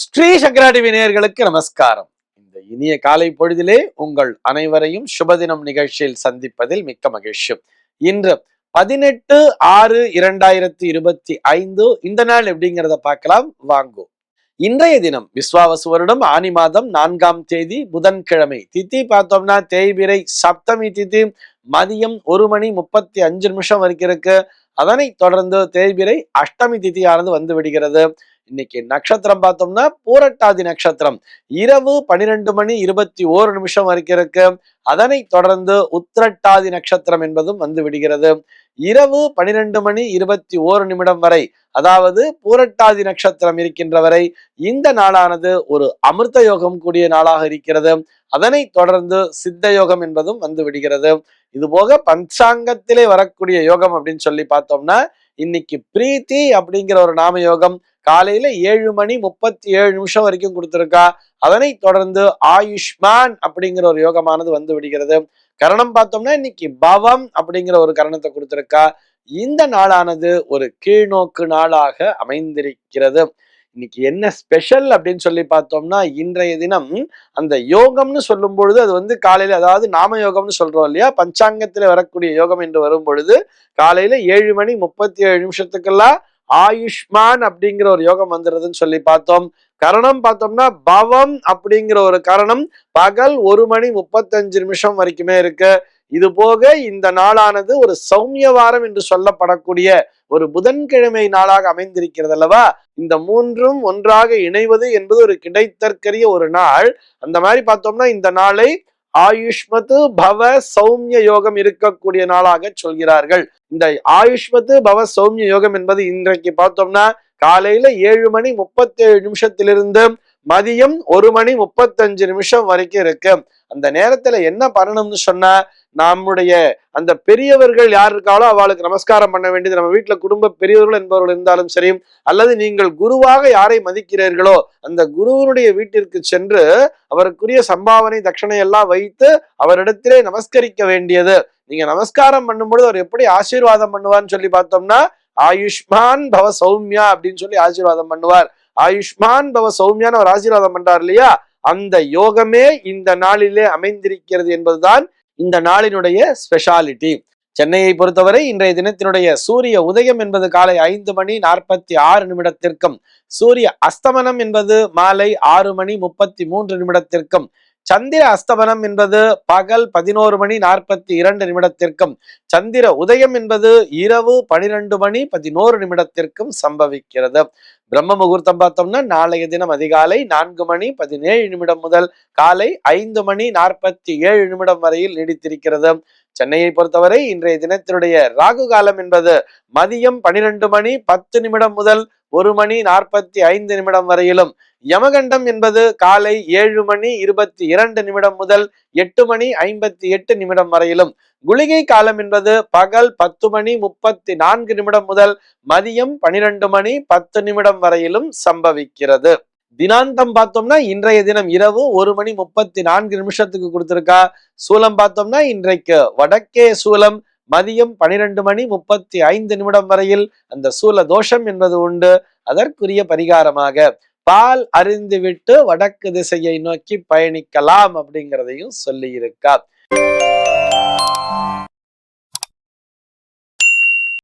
ஸ்ரீ சங்கராடி நேயர்களுக்கு நமஸ்காரம். இந்த இனிய காலை பொழுதிலே உங்கள் அனைவரையும் சுபதினம் நிகழ்ச்சியில் சந்திப்பதில் மிக்க மகிழ்ச்சி. இன்று பதினெட்டு ஆறு இரண்டாயிரத்தி இருபத்தி ஐந்து இந்த நாள் எப்படிங்கிறத பார்க்கலாம். வாங்கோ. இன்றைய தினம் விஸ்வாவசு வருடம் ஆனி மாதம் நான்காம் தேதி புதன்கிழமை. தித்தி பார்த்தோம்னா தேய்பிரை சப்தமி திதி மதியம் ஒரு மணி முப்பத்தி அஞ்சு நிமிஷம் வரைக்கும் இருக்கு. அதனை தொடர்ந்து தேய்பிரை அஷ்டமி திதியானது வந்து விடுகிறது. இன்னைக்கு நட்சத்திரம் பார்த்தோம்னா பூரட்டாதி நட்சத்திரம். இரவு பனிரெண்டு மணி இருபத்தி ஓரு நிமிஷம் வரைக்கும் இருக்கு. அதனை தொடர்ந்து உத்திரட்டாதி நட்சத்திரம் என்பதும் வந்து விடுகிறது. இரவு பனிரெண்டு மணி இருபத்தி ஓரு நிமிடம் வரை அதாவது பூரட்டாதி நட்சத்திரம் இருக்கின்ற வரை இந்த நாளானது ஒரு அமிர்த யோகம் கூடிய நாளாக இருக்கிறது. அதனை தொடர்ந்து சித்த யோகம் என்பதும் வந்து விடுகிறது. இது போக பஞ்சாங்கத்திலே வரக்கூடிய யோகம் அப்படின்னு சொல்லி பார்த்தோம்னா இன்னைக்கு பிரீத்தி அப்படிங்கிற ஒரு நாம யோகம் காலையில ஏழு மணி முப்பத்தி ஏழு நிமிஷம் வரைக்கும் கொடுத்துருக்கா. அதனை தொடர்ந்து ஆயுஷ்மான் அப்படிங்கிற ஒரு யோகமானது வந்து விடுகிறது. கரணம் பார்த்தோம்னா இன்னைக்கு பவம் அப்படிங்கிற ஒரு கரணத்தை கொடுத்துருக்கா. இந்த நாளானது ஒரு கீழ்நோக்கு நாளாக அமைந்திருக்கிறது. இன்னைக்கு என்ன ஸ்பெஷல் அப்படின்னு சொல்லி பார்த்தோம்னா இன்றைய தினம் அந்த யோகம்னு சொல்லும் பொழுது அது வந்து காலையில அதாவது நாம யோகம்னு சொல்றோம் இல்லையா? பஞ்சாங்கத்துல வரக்கூடிய யோகம் என்று வரும் பொழுது காலையில ஏழு மணி முப்பத்தி ஏழு நிமிஷத்துக்கெல்லாம் ஆயுஷ்மான் அப்படிங்கிற ஒரு யோகம் வந்துடுறதுன்னு சொல்லி பார்த்தோம். கரணம் பார்த்தோம்னா பவம் அப்படிங்கிற ஒரு கரணம் பகல் ஒரு மணி முப்பத்தஞ்சு நிமிஷம் வரைக்குமே இருக்கு. இது போக இந்த நாளானது ஒரு சௌமிய வாரம் என்று சொல்லப்படக்கூடிய ஒரு புதன்கிழமை நாளாக அமைந்திருக்கிறது அல்லவா இந்த மூன்றும் ஒன்றாக இணைவது என்பது ஒரு கிடைத்தற்கரிய ஒரு நாள். அந்த மாதிரி பார்த்தோம்னா இந்த நாளை ஆயுஷ்மத்து பவ சௌமிய யோகம் இருக்கக்கூடிய நாளாக சொல்கிறார்கள். இந்த ஆயுஷ்மத்து பவ சௌமிய யோகம் என்பது இன்றைக்கு பார்த்தோம்னா காலையில ஏழு மணி முப்பத்தி ஏழு நிமிஷத்திலிருந்து மதியம் ஒரு மணி முப்பத்தஞ்சு நிமிஷம் வரைக்கும் இருக்கு. அந்த நேரத்துல என்ன பண்ணணும்னு சொன்னா நம்முடைய அந்த பெரியவர்கள் யார் இருக்காலோ அவளுக்கு நமஸ்காரம் பண்ண வேண்டியது நம்ம வீட்டுல குடும்ப பெரியவர்கள் என்பவர்கள் இருந்தாலும் சரி அல்லது நீங்கள் குருவாக யாரை மதிக்கிறீர்களோ அந்த குருவனுடைய வீட்டிற்கு சென்று அவருக்குரிய சம்பாவனை தட்சணை எல்லாம் வைத்து அவரிடத்திலே நமஸ்கரிக்க வேண்டியது. நீங்க நமஸ்காரம் பண்ணும்பொழுது அவர் எப்படி ஆசீர்வாதம் பண்ணுவார்னு சொல்லி பார்த்தோம்னா ஆயுஷ்மான் பவ சௌமியா அப்படின்னு சொல்லி ஆசீர்வாதம் பண்ணுவார். ஆயுஷ்மான் பவ சௌமியான ஒரு ஆசீர்வாதம் பண்றார் இல்லையா? அந்த யோகமே இந்த நாளிலே அமைந்திருக்கிறது என்பதுதான் இந்த நாளினுடைய ஸ்பெஷாலிட்டி சென்னையை பொறுத்தவரை இன்றைய தினத்தினுடைய சூரிய உதயம் என்பது காலை ஐந்து மணி நாற்பத்தி ஆறு நிமிடத்திற்கும் சூரிய அஸ்தமனம் என்பது மாலை ஆறு மணி முப்பத்தி மூன்று நிமிடத்திற்கும் சந்திர அஸ்தமனம் என்பது பகல் பதினோரு மணி நாற்பத்தி இரண்டு நிமிடத்திற்கும் சந்திர உதயம் என்பது இரவு பனிரெண்டு மணி பதினோரு நிமிடத்திற்கும் சம்பவிக்கிறது. பிரம்ம முகூர்த்தம் பார்த்தோம்னா நாளைய தினம் அதிகாலை நான்கு மணி பதினேழு நிமிடம் முதல் காலை ஐந்து மணி நாற்பத்தி ஏழு நிமிடம் வரையில் நீடித்திருக்கிறது. சென்னையை பொறுத்தவரை இன்றைய தினத்தினுடைய ராகு காலம் என்பது மதியம் பனிரெண்டு மணி பத்து நிமிடம் முதல் ஒரு மணி நாற்பத்தி ஐந்து நிமிடம் வரையிலும். யமகண்டம் என்பது காலை ஏழு மணி இருபத்தி இரண்டு நிமிடம் முதல் எட்டு மணி ஐம்பத்தி எட்டு நிமிடம் வரையிலும். குளிகை காலம் என்பது பகல் பத்து மணி முப்பத்தி நான்கு நிமிடம் முதல் மதியம் பனிரெண்டு மணி பத்து நிமிடம் வரையிலும் சம்பவிக்கிறது. தினாந்தம் பார்த்தோம்னா இன்றைய தினம் இரவு ஒரு மணி முப்பத்தி நான்கு நிமிஷத்துக்கு கொடுத்திருக்கா. சூலம் பார்த்தோம்னா இன்றைக்கு. வடக்கே சூலம் மதியம் பனிரெண்டு மணி முப்பத்தி ஐந்து நிமிடம் வரையில் அந்த சூல தோஷம் என்பது உண்டு. அதற்குரிய பரிகாரமாக பால் அறிந்துவிட்டு வடக்கு திசையை நோக்கி பயணிக்கலாம் அப்படிங்கிறதையும் சொல்லியிருக்கார்.